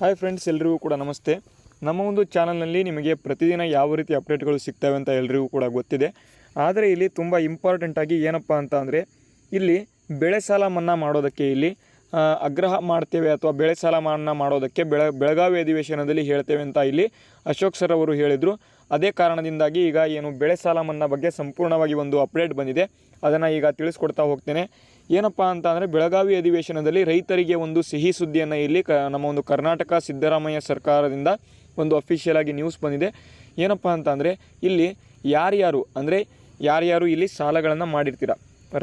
Hi friends ಎಲ್ರಿಗೂ ಕೂಡ ನಮಸ್ತೆ. ನಮ್ಮ ಒಂದು ಚಾನಲ್ನಲ್ಲಿ ನಿಮಗೆ ಪ್ರತಿದಿನ ಯಾವ ರೀತಿ ಅಪ್ಡೇಟ್ಗಳು ಸಿಗ್ತವೆ ಅಂತ ಎಲ್ರಿಗೂ ಕೂಡ ಗೊತ್ತಿದೆ. ಆದರೆ ಇಲ್ಲಿ ತುಂಬ ಇಂಪಾರ್ಟೆಂಟಾಗಿ ಏನಪ್ಪ ಅಂತ ಅಂದರೆ, ಇಲ್ಲಿ ಬೆಳೆ ಸಾಲ ಮನ್ನಾ ಮಾಡೋದಕ್ಕೆ ಇಲ್ಲಿ ಆಗ್ರಹ ಮಾಡ್ತೇವೆ ಅಥವಾ ಬೆಳೆ ಸಾಲ ಮನ್ನಾ ಮಾಡೋದಕ್ಕೆ ಬೆಳ, ಬೆಳಗಾವಿ ಅಧಿವೇಶನದಲ್ಲಿ ಹೇಳ್ತೇವೆ ಅಂತ ಇಲ್ಲಿ ಅಶೋಕ್ ಸರ್ ಅವರು ಹೇಳಿದರು. ಅದೇ ಕಾರಣದಿಂದಾಗಿ ಈಗ ಏನು ಬೆಳೆ ಸಾಲ ಮನ್ನಾ ಬಗ್ಗೆ ಸಂಪೂರ್ಣವಾಗಿ ಒಂದು ಅಪ್ಡೇಟ್ ಬಂದಿದೆ. ಅದನ್ನು ಈಗ ತಿಳಿಸ್ಕೊಡ್ತಾ ಹೋಗ್ತೇನೆ. ಏನಪ್ಪ ಅಂತ ಬೆಳಗಾವಿ ಅಧಿವೇಶನದಲ್ಲಿ ರೈತರಿಗೆ ಒಂದು ಸಿಹಿ ಸುದ್ದಿಯನ್ನು ಇಲ್ಲಿ ಕ, ನಮ್ಮ ಒಂದು ಕರ್ನಾಟಕ ಸಿದ್ದರಾಮಯ್ಯ ಸರ್ಕಾರದಿಂದ ಒಂದು ಅಫಿಷಿಯಲ್ ಆಗಿ ನ್ಯೂಸ್ ಬಂದಿದೆ. ಏನಪ್ಪ ಅಂತ ಅಂದರೆ ಇಲ್ಲಿ ಯಾರ್ಯಾರು, ಅಂದರೆ ಯಾರ್ಯಾರು ಇಲ್ಲಿ ಸಾಲಗಳನ್ನು ಮಾಡಿರ್ತೀರ?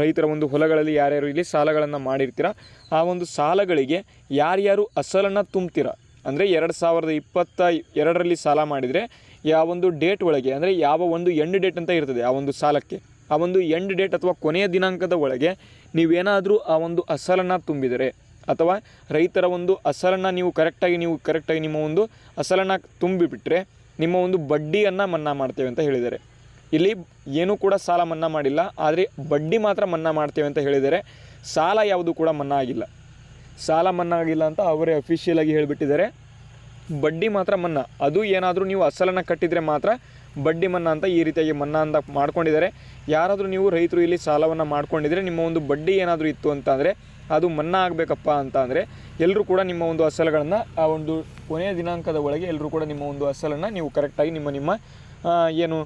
ರೈತರ ಒಂದು ಹೊಲಗಳಲ್ಲಿ ಯಾರ್ಯಾರು ಇಲ್ಲಿ ಸಾಲಗಳನ್ನು ಮಾಡಿರ್ತೀರ, ಆ ಒಂದು ಸಾಲಗಳಿಗೆ ಯಾರ್ಯಾರು ಅಸಲನ್ನು ತುಂಬ್ತೀರ? ಅಂದರೆ ಎರಡು ಸಾವಿರದ ಇಪ್ಪತ್ತ ಎರಡರಲ್ಲಿ ಸಾಲ ಮಾಡಿದರೆ ಯಾವ ಒಂದು ಡೇಟ್ ಒಳಗೆ, ಅಂದರೆ ಯಾವ ಒಂದು ಎಂಡ್ ಡೇಟ್ ಅಂತ ಇರ್ತದೆ ಆ ಒಂದು ಸಾಲಕ್ಕೆ. ಆ ಒಂದು ಎಂಡ್ ಡೇಟ್ ಅಥವಾ ಕೊನೆಯ ದಿನಾಂಕದ ಒಳಗೆ ನೀವೇನಾದರೂ ಆ ಒಂದು ಅಸಲನ್ನು ತುಂಬಿದರೆ, ಅಥವಾ ರೈತರ ಒಂದು ಅಸಲನ್ನು ನೀವು ಕರೆಕ್ಟಾಗಿ ನೀವು ಕರೆಕ್ಟಾಗಿ ನಿಮ್ಮ ಒಂದು ಅಸಲನ್ನು ತುಂಬಿಬಿಟ್ರೆ, ನಿಮ್ಮ ಒಂದು ಬಡ್ಡಿಯನ್ನು ಮನ್ನಾ ಮಾಡ್ತೇವೆ ಅಂತ ಹೇಳಿದ್ದಾರೆ. ಇಲ್ಲಿ ಏನೂ ಕೂಡ ಸಾಲ ಮನ್ನಾ ಮಾಡಿಲ್ಲ, ಆದರೆ ಬಡ್ಡಿ ಮಾತ್ರ ಮನ್ನಾ ಮಾಡ್ತೇವೆ ಅಂತ ಹೇಳಿದರೆ ಸಾಲ ಯಾವುದು ಕೂಡ ಮನ್ನಾ ಆಗಿಲ್ಲ. ಸಾಲ ಮನ್ನಾ ಆಗಿಲ್ಲ ಅಂತ ಅವರೇ ಅಫಿಷಿಯಲಾಗಿ ಹೇಳಿಬಿಟ್ಟಿದ್ದಾರೆ. ಬಡ್ಡಿ ಮಾತ್ರ ಮನ್ನಾ. ಅದು ಏನಾದರೂ ನೀವು ಅಸಲನ್ನು ಕಟ್ಟಿದರೆ ಮಾತ್ರ ಬಡ್ಡಿ ಮನ್ನಾ ಅಂತ ಈ ರೀತಿಯಾಗಿ ಮನ್ನಾ ಅಂತ ಮಾಡ್ಕೊಂಡಿದ್ದಾರೆ. ಯಾರಾದರೂ ನೀವು ರೈತರು ಇಲ್ಲಿ ಸಾಲವನ್ನು ಮಾಡ್ಕೊಂಡಿದ್ರೆ ನಿಮ್ಮ ಒಂದು ಬಡ್ಡಿ ಏನಾದರೂ ಇತ್ತು ಅಂತ ಅದು ಮನ್ನಾ ಆಗಬೇಕಪ್ಪ ಅಂತ ಎಲ್ಲರೂ ಕೂಡ ನಿಮ್ಮ ಒಂದು ಅಸಲುಗಳನ್ನು, ಆ ಒಂದು ಕೊನೆಯ ದಿನಾಂಕದ ಒಳಗೆ ಎಲ್ಲರೂ ಕೂಡ ನಿಮ್ಮ ಒಂದು ಅಸಲನ್ನು ನೀವು ಕರೆಕ್ಟಾಗಿ ನಿಮ್ಮ ನಿಮ್ಮ ಏನು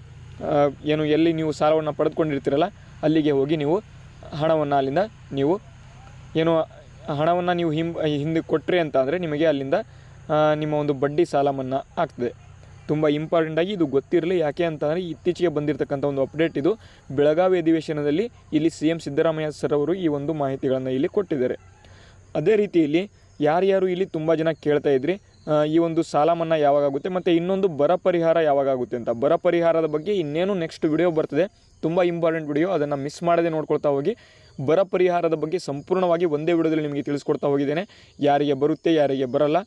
ಏನು, ಎಲ್ಲಿ ನೀವು ಸಾಲವನ್ನು ಪಡೆದುಕೊಂಡಿರ್ತೀರಲ್ಲ, ಅಲ್ಲಿಗೆ ಹೋಗಿ ನೀವು ಹಣವನ್ನು ಅಲ್ಲಿಂದ ನೀವು, ಏನು, ಹಣವನ್ನು ನೀವು ಹಿಂ ಹಿಂದೆ ಕೊಟ್ಟರೆ ಅಂತ ಅಂದರೆ ನಿಮಗೆ ಅಲ್ಲಿಂದ ನಿಮ್ಮ ಒಂದು ಬಡ್ಡಿ ಸಾಲ ಮನ್ನಾ ಆಗ್ತದೆ. ತುಂಬ ಇಂಪಾರ್ಟೆಂಟಾಗಿ ಇದು ಗೊತ್ತಿರಲಿ, ಯಾಕೆ ಅಂತಂದರೆ ಇತ್ತೀಚೆಗೆ ಬಂದಿರತಕ್ಕಂಥ ಒಂದು ಅಪ್ಡೇಟ್ ಇದು. ಬೆಳಗಾವಿ ಅಧಿವೇಶನದಲ್ಲಿ ಇಲ್ಲಿ ಸಿ ಎಂ ಸಿದ್ದರಾಮಯ್ಯ ಸರ್ ಅವರು ಈ ಒಂದು ಮಾಹಿತಿಗಳನ್ನು ಇಲ್ಲಿ ಕೊಟ್ಟಿದ್ದಾರೆ. ಅದೇ ರೀತಿಯಲ್ಲಿ ಯಾರ್ಯಾರು ಇಲ್ಲಿ ತುಂಬ ಜನ ಕೇಳ್ತಾ ಇದ್ರಿ ಈ ಒಂದು ಸಾಲ ಮನ್ನಾ ಯಾವಾಗುತ್ತೆ ಮತ್ತು ಇನ್ನೊಂದು ಬರ ಪರಿಹಾರ ಯಾವಾಗುತ್ತೆ ಅಂತ. ಬರ ಪರಿಹಾರದ ಬಗ್ಗೆ ಇನ್ನೇನು ನೆಕ್ಸ್ಟ್ ವಿಡಿಯೋ ಬರ್ತದೆ. ತುಂಬ ಇಂಪಾರ್ಟೆಂಟ್ ವಿಡಿಯೋ ಅದನ್ನು ಮಿಸ್ ಮಾಡದೆ ನೋಡ್ಕೊಳ್ತಾ ಹೋಗಿ. ಬರ ಪರಿಹಾರದ ಬಗ್ಗೆ ಸಂಪೂರ್ಣವಾಗಿ ಒಂದೇ ವಿಡಿಯೋದಲ್ಲಿ ನಿಮಗೆ ತಿಳಿಸ್ಕೊಡ್ತಾ ಹೋಗಿದ್ದೇನೆ. ಯಾರಿಗೆ ಬರುತ್ತೆ, ಯಾರಿಗೆ ಬರಲ್ಲ,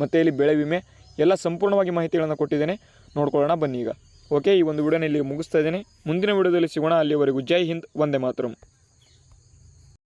ಮತ್ತು ಇಲ್ಲಿ ಬೆಳೆ ವಿಮೆ ಎಲ್ಲ ಸಂಪೂರ್ಣವಾಗಿ ಮಾಹಿತಿಗಳನ್ನು ಕೊಟ್ಟಿದ್ದೇನೆ. ನೋಡ್ಕೊಳ್ಳೋಣ, ಬನ್ನಿ ಈಗ. ಓಕೆ ಈ ಒಂದು ವಿಡಿಯೋನ ಇಲ್ಲಿ ಮುಗಿಸ್ತಾ ಇದ್ದೇನೆ. ಮುಂದಿನ ವಿಡಿಯೋದಲ್ಲಿ ಸಿಗೋಣ. ಅಲ್ಲಿವರೆಗೂ ಜೈ ಹಿಂದ್, ವಂದೇ ಮಾತರಂ.